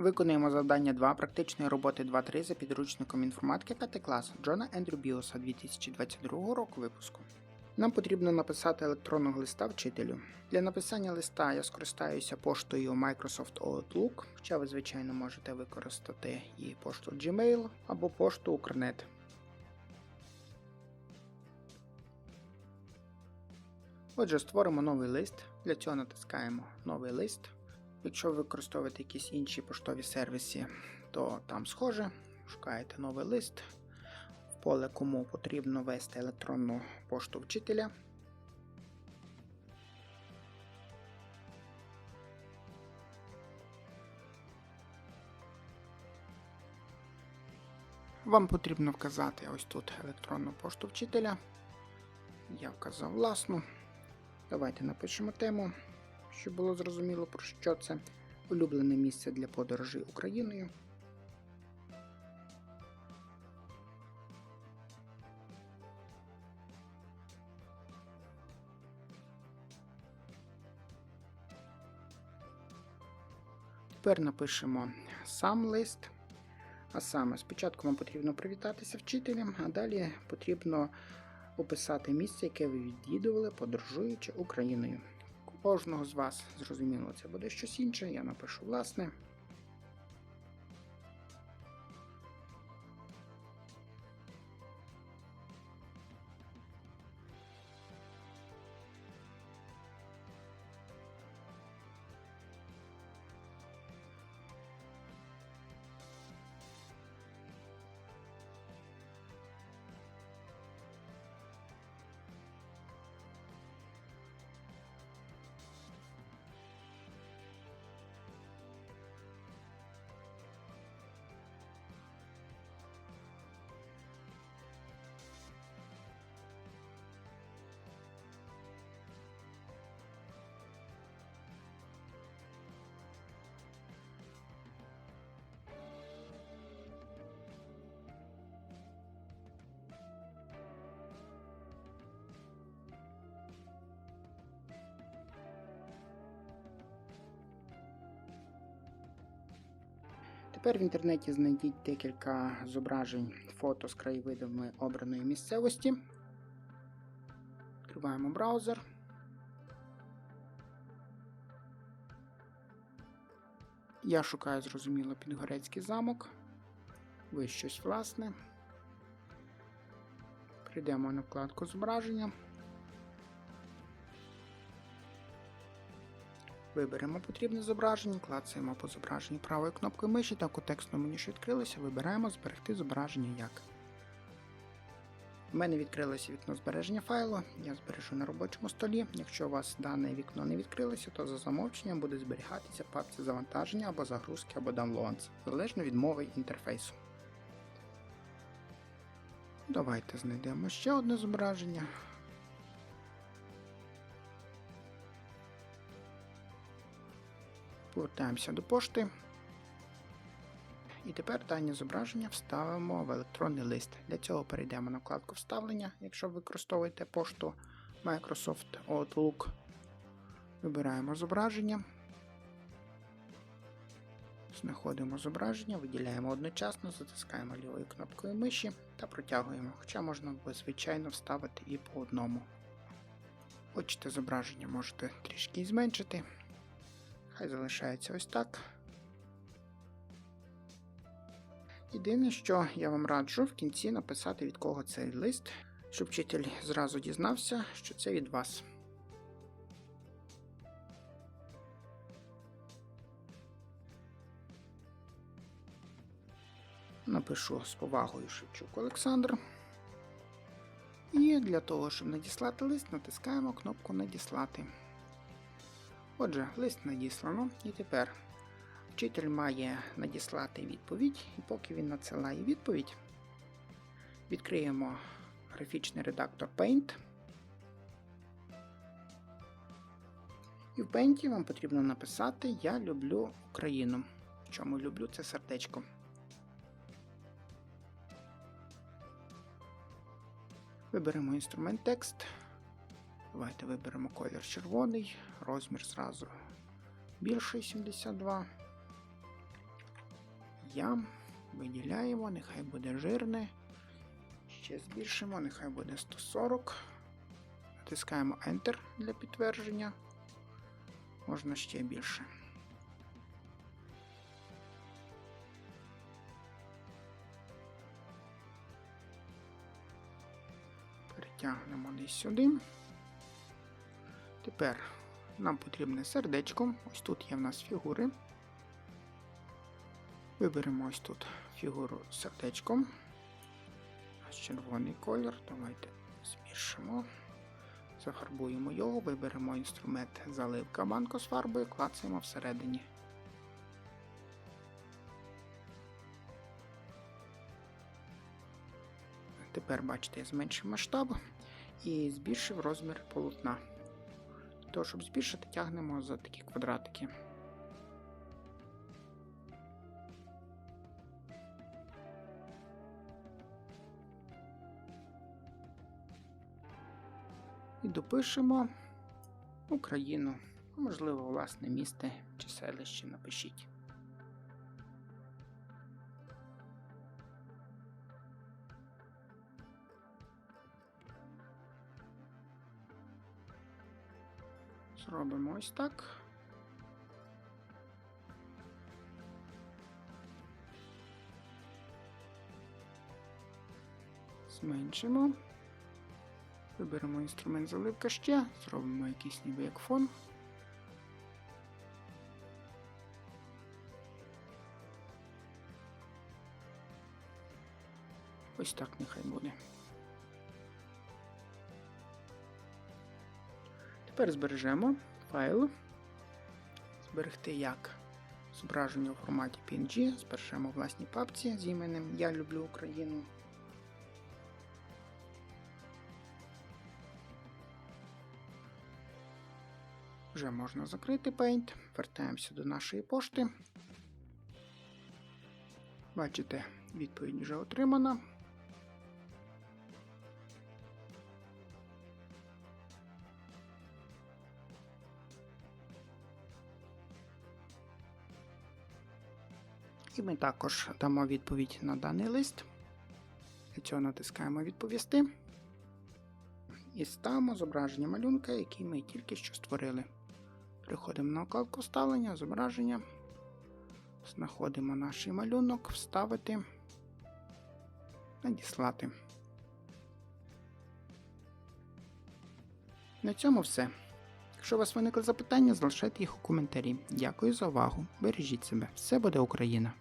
Виконуємо завдання 2 практичної роботи 2.3 за підручником інформатики 5 клас Джона Ендрю Біоса 2022 року випуску. Нам потрібно написати електронного листа вчителю. Для написання листа я скористаюся поштою Microsoft Outlook, хоча ви, звичайно, можете використати і пошту Gmail або пошту Укрнет. Отже, створимо новий лист. Для цього натискаємо Новий лист. Якщо ви використовуєте якісь інші поштові сервіси, то там схоже. Шукаєте новий лист. В поле кому потрібно ввести електронну пошту вчителя. Вам потрібно вказати ось тут електронну пошту вчителя. Я вказав власну. Давайте напишемо тему, щоб було зрозуміло, про що це. Улюблене місце для подорожей Україною. Тепер напишемо сам лист. А саме, спочатку вам потрібно привітатися вчителем, а далі потрібно описати місце, яке ви відвідували, подорожуючи Україною. Кожного з вас, зрозуміло, це буде щось інше, я напишу власне. Тепер в інтернеті знайдіть декілька зображень фото з краєвидами обраної місцевості. Відкриваємо браузер. Я шукаю, зрозуміло, Підгорецький замок. Ви щось власне. Прийдемо на вкладку зображення. Виберемо потрібне зображення, клацаємо по зображенню правою кнопкою миші, так у текстному меню, що відкрилося, вибираємо зберегти зображення як. У мене відкрилося вікно збереження файлу, я збережу на робочому столі. Якщо у вас дане вікно не відкрилося, то за замовченням буде зберігатися папці завантаження або загрузки, або downloads, залежно від мови інтерфейсу. Давайте знайдемо ще одне зображення. Повертаємося до пошти. І тепер дані зображення вставимо в електронний лист. Для цього перейдемо на вкладку Вставлення, якщо використовуєте пошту Microsoft Outlook. Вибираємо зображення. Знаходимо зображення, виділяємо одночасно, затискаємо лівою кнопкою миші та протягуємо, хоча можна було, звичайно, вставити і по одному. Хочете зображення, можете трішки зменшити. Хай залишається ось так. Єдине, що я вам раджу в кінці написати від кого цей лист, щоб вчитель зразу дізнався, що це від вас. Напишу з повагою Шевчук Олександр. І для того, щоб надіслати лист, натискаємо кнопку Надіслати. Отже, лист надіслано, і тепер вчитель має надіслати відповідь, і поки він надсилає відповідь, відкриємо графічний редактор Paint. І в Paint вам потрібно написати Я люблю Україну. Чому люблю це сердечко. Виберемо інструмент текст. Давайте виберемо колір червоний, розмір зразу більший 72. Я. Виділяємо, нехай буде жирне. Ще збільшимо, нехай буде 140. Натискаємо Enter для підтвердження. Можна ще більше. Перетягнемо десь сюди. Тепер нам потрібне сердечко. Ось тут є в нас фігури. Виберемо ось тут фігуру з сердечком. Ось червоний колір. Давайте збільшимо. Зафарбуємо його, виберемо інструмент заливка банку з фарбою, клацаємо всередині. Тепер, бачите, я зменшив масштаб і збільшив розмір полотна. Того, щоб збільшити, тягнемо за такі квадратики. І допишемо Україну, можливо, власне місто чи селище напишіть. Зробимо ось так. Зменшимо. Виберемо інструмент заливка ще, зробимо якийсь ніби як фон. Ось так нехай буде. Тепер збережемо файл. Зберегти як зображення у форматі PNG. Збережемо у власній папці з іменем Я люблю Україну. Вже можна закрити Paint. Вертаємося до нашої пошти. Бачите, відповідь вже отримана. І ми також дамо відповідь на даний лист. Для цього натискаємо відповісти. І ставимо зображення малюнка, який ми тільки що створили. Переходимо на вкладку вставлення, зображення. Знаходимо наш малюнок, вставити, надіслати. На цьому все. Якщо у вас виникли запитання, залишайте їх у коментарі. Дякую за увагу. Бережіть себе. Все буде Україна!